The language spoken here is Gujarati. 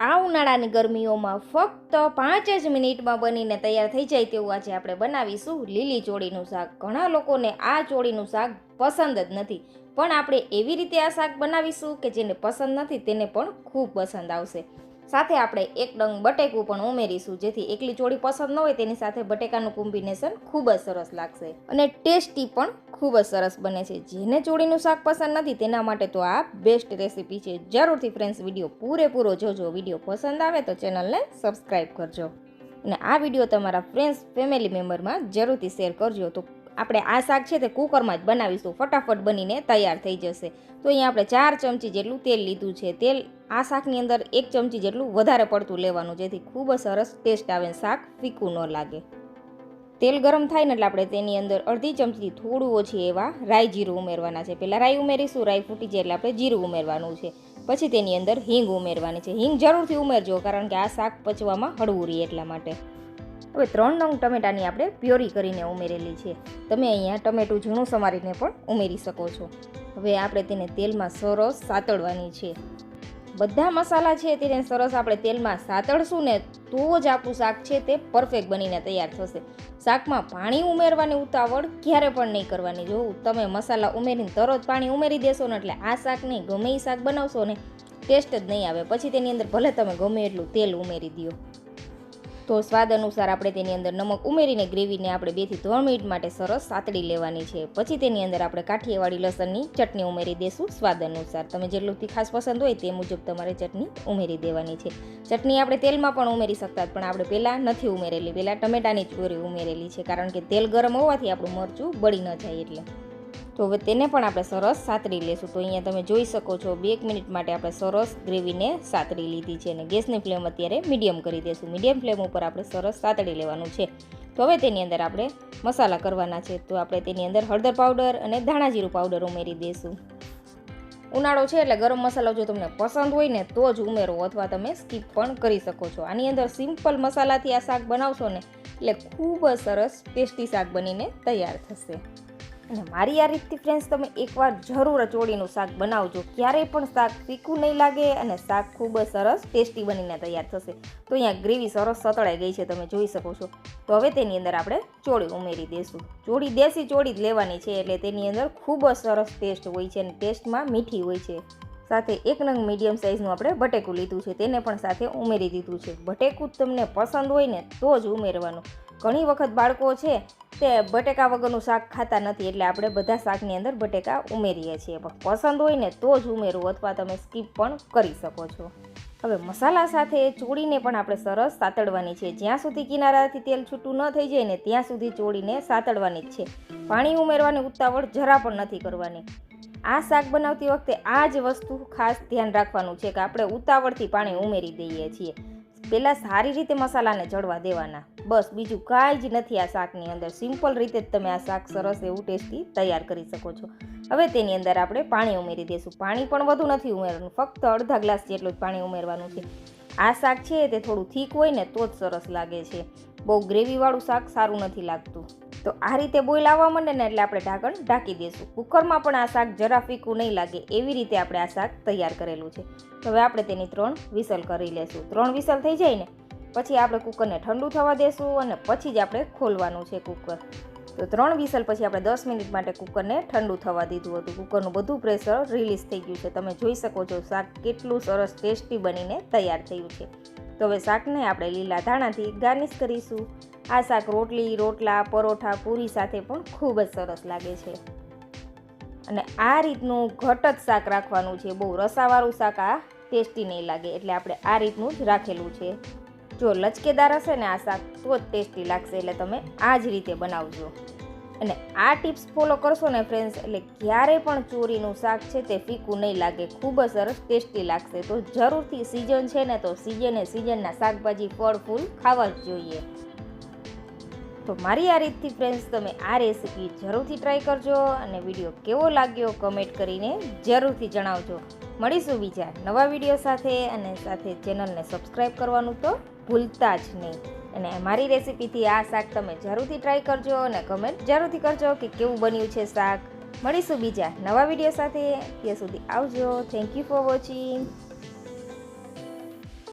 આ ઉનાળાની ગરમીઓમાં ફક્ત પાંચ જ મિનિટમાં બનીને તૈયાર થઈ જાય તેવું આજે આપણે બનાવીશું. લીલી ચોળીનું શાક. ઘણા લોકોને આ ચોળીનું શાક પસંદ જ નથી. પણ આપણે એવી રીતે આ શાક બનાવીશું કે જેને પસંદ નથી, તેને પણ ખૂબ પસંદ આવશે. સાથે આપણે એક ડંગ બટેકું પણ ઉમેરીશું. જેથી એકલી ચોળી પસંદ ન હોય તેની સાથે બટેકાનું કોમ્બિનેશન ખૂબ જ સરસ લાગશે. અને ટેસ્ટી પણ ખૂબ જ સરસ બને છે. જેને ચોળીનું શાક પસંદ નથી તેના માટે તો આ બેસ્ટ રેસીપી છે. જરૂરથી ફ્રેન્ડ્સ વીડિયો પૂરેપૂરો જોજો. વીડિયો પસંદ આવે તો ચેનલને સબસ્ક્રાઈબ કરજો. અને આ વીડિયો તમારા ફ્રેન્ડ્સ ફેમિલી મેમ્બરમાં જરૂરથી શેર કરજો. તો આપણે આ શાક છે તે કુકરમાં જ બનાવીશું. ફટાફટ બનીને તૈયાર થઈ જશે. તો અહીંયા આપણે ચાર ચમચી જેટલું તેલ લીધું છે. તેલ આ શાકની અંદર એક ચમચી જેટલું વધારે પડતું લેવાનું, જેથી ખૂબ જ સરસ ટેસ્ટ આવે શાક ફીકું ન લાગે. તેલ ગરમ થાય ને એટલે આપણે તેની અંદર અડધી ચમચી થોડું ઓછી એવા રાઈ જીરું ઉમેરવાના છે. પહેલાં રાઈ ઉમેરીશું, રાઈ ફૂટી જાય એટલે આપણે જીરું ઉમેરવાનું છે. પછી તેની અંદર હિંગ ઉમેરવાની છે. હિંગ જરૂરથી ઉમેરજો, કારણ કે આ શાક પચવામાં હળવું રહે એટલા માટે. હવે ત્રણ નંગ ટમેટાની આપણે પ્યોરી કરીને ઉમેરેલી છે. તમે અહીંયા ટમેટું ઝીણું સમારીને પણ ઉમેરી શકો છો. હવે આપણે તેને તેલમાં સરસ સાતળવાની છે. બધા મસાલા છે તેને સરસ આપણે તેલમાં સાતળશું ને તો જ આપણું શાક છે તે પરફેક્ટ બનીને તૈયાર થશે. શાકમાં પાણી ઉમેરવાની ઉતાવળ ક્યારે પણ નહીં કરવાની. જો તમે મસાલા ઉમેરીને તરત પાણી ઉમેરી દેશો ને એટલે આ શાક નહીં ગમે એ શાક બનાવશો ને ટેસ્ટ જ નહીં આવે. પછી તેની અંદર ભલે તમે ગમે એટલું તેલ ઉમેરી દો તો સ્વાદ અનુસાર આપણે તેની અંદર નમક ઉમેરીને ગ્રેવીને આપણે બેથી ત્રણ મિનિટ માટે સરસ સાતડી લેવાની છે. પછી તેની અંદર આપણે કાઠિયાવાડી લસણની ચટણી ઉમેરી દઈશું સ્વાદ અનુસાર. તમે જેટલું તીખાસ પસંદ હોય તે મુજબ તમારે ચટણી ઉમેરી દેવાની છે. ચટણી આપણે તેલમાં પણ ઉમેરી શકતા પણ આપણે પહેલાં નથી ઉમેરેલી. પહેલાં ટમેટાની ચોરી ઉમેરેલી છે, કારણ કે તેલ ગરમ હોવાથી આપણું મરચું બળી ન જાય એટલે. તો હવે તેને પણ આપણે સરસ સાતરી લેશું. તો અહીંયા તમે જોઈ શકો છો, બે એક મિનિટ માટે આપણે સરસ ગ્રેવીને સાતરી લીધી છે અને ગેસની ફ્લેમ અત્યારે મીડિયમ કરી દઈશું મીડિયમ ફ્લેમ ઉપર આપણે સરસ સાતડી લેવાનું છે. તો હવે તેની અંદર આપણે મસાલા કરવાના છે. તો આપણે તેની અંદર હળદર પાવડર અને ધાણાજીરું પાવડર ઉમેરી દઈશું ઉનાળો છે એટલે ગરમ મસાલો જો તમને પસંદ હોય ને, તો જ ઉમેરો અથવા તમે સ્કીપ પણ કરી શકો છો. આની અંદર સિમ્પલ મસાલાથી આ શાક બનાવશો ને, એટલે ખૂબ જ સરસ ટેસ્ટી શાક બનીને તૈયાર થશે. અને મારી આ રીતથી ફ્રેન્ડ્સ તમે એકવાર જરૂર ચોળીનું શાક બનાવજો. ક્યારેય પણ શાક ફીકું નહીં લાગે અને શાક ખૂબ જ સરસ ટેસ્ટી બનીને તૈયાર થશે. તો અહીંયા ગ્રેવી સરસ સતળાઈ ગઈ છે, તમે જોઈ શકો છો. તો હવે તેની અંદર આપણે ચોળી ઉમેરી દઈશું ચોળી દેશી ચોળી જ લેવાની છે, એટલે તેની અંદર ખૂબ જ સરસ ટેસ્ટ હોય છે અને ટેસ્ટમાં મીઠી હોય છે. સાથે એક નંગ મીડિયમ સાઇઝનું આપણે બટેકું લીધું છે, તેને પણ સાથે ઉમેરી દીધું છે. બટેકું તમને પસંદ હોય ને તો જ ઉમેરવાનું. ઘણી વખત બાળકો છે તે બટેકા વગરનું શાક ખાતા નથી, એટલે આપણે બધા શાકની અંદર બટેકા ઉમેરીએ છીએ. પણ પસંદ હોય ને તો જ ઉમેરવું અથવા તમે સ્કીપ પણ કરી શકો છો. હવે મસાલા સાથે ચોળીને પણ આપણે સરસ સાતડવાની છે. જ્યાં સુધી કિનારાથી તેલ છૂટું ન થઈ જાય ને ત્યાં સુધી ચોળીને સાતડવાની જ છે. પાણી ઉમેરવાની ઉતાવળ જરા પણ નથી કરવાની. આ શાક બનાવતી વખતે આ જ વસ્તુ ખાસ ધ્યાન રાખવાનું છે કે આપણે ઉતાવળથી પાણી ઉમેરી દઈએ છીએ. પહેલાં સારી રીતે મસાલાને જળવા દેવાના. બસ, બીજું કાંઈ જ નથી આ શાકની અંદર. સિમ્પલ રીતે જ તમે આ શાક સરસ એવું ટેસ્ટી તૈયાર કરી શકો છો. હવે તેની અંદર આપણે પાણી ઉમેરી દઈશું પાણી પણ વધુ નથી ઉમેરવાનું. ફક્ત અડધા ગ્લાસ જેટલું જ પાણી ઉમેરવાનું છે. આ શાક છે તે થોડું થીક હોય ને તો જ સરસ લાગે છે. બહુ ગ્રેવીવાળું શાક સારું નથી લાગતું. તો આ રીતે બોઇલ આવવા માંડે ને એટલે આપણે ઢાંકણ ઢાંકી દઈશું. કુકરમાં પણ આ શાક જરા ફીકું નહીં લાગે, એવી રીતે આપણે આ શાક તૈયાર કરેલું છે. હવે આપણે તેની ત્રણ વિસલ કરી લેશું. ત્રણ વિસલ થઈ જાય ને, પછી આપણે કુકરને ઠંડુ થવા દેશું અને પછી જ આપણે ખોલવાનું છે કુકર. તો ત્રણ વિસલ પછી આપણે દસ મિનિટ માટે કુકરને ઠંડુ થવા દીધું હતું. કુકરનું બધું પ્રેશર રિલીઝ થઈ ગયું છે. તમે જોઈ શકો છો શાક કેટલું સરસ ટેસ્ટી બનીને તૈયાર થયું છે. તો હવે શાકને આપણે લીલા ધાણાથી ગાર્નિશ કરીશું. આ શાક રોટલી, રોટલા, પરોઠા, પૂરી સાથે પણ ખૂબ જ સરસ લાગે છે. અને આ રીતનું ઘટ જ શાક રાખવાનું છે. બહુ રસાવાળું શાક આ ટેસ્ટી નહીં લાગે, એટલે આપણે આ રીતનું જ રાખેલું છે. જો લચકેદાર હશે ને આ શાક, તો જ ટેસ્ટી લાગશે, એટલે તમે આ જ રીતે બનાવજો. અને આ ટિપ્સ ફોલો કરશો ને ફ્રેન્ડ્સ એટલે ક્યારે પણ ચોરીનું શાક છે તે ફીકું નહીં લાગે. ખૂબ જ સરસ, ટેસ્ટી લાગશે. તો જરૂરથી સિઝન છે ને, તો સિઝને સિઝનના શાકભાજી, ફળ, ફૂલ ખાવા જ જોઈએ. તો મારી આ રીતથી ફ્રેન્ડ્સ તમે આ રેસીપી જરૂરથી ટ્રાય કરજો અને વીડિયો કેવો લાગ્યો કમેન્ટ કરીને જરૂરથી જણાવજો. મળીશું બીજા નવા વીડિયો સાથે અને સાથે ચેનલને સબસ્ક્રાઈબ કરવાનું તો ભૂલતા જ નહીં. અને મારી રેસીપીથી આ શાક તમે જરૂરથી ટ્રાય કરજો અને કમેન્ટ જરૂરથી કરજો કે કેવું બન્યું છે શાક. મળીશું બીજા નવા વીડિયો સાથે. ત્યાં સુધી આવજો. Thank you for watching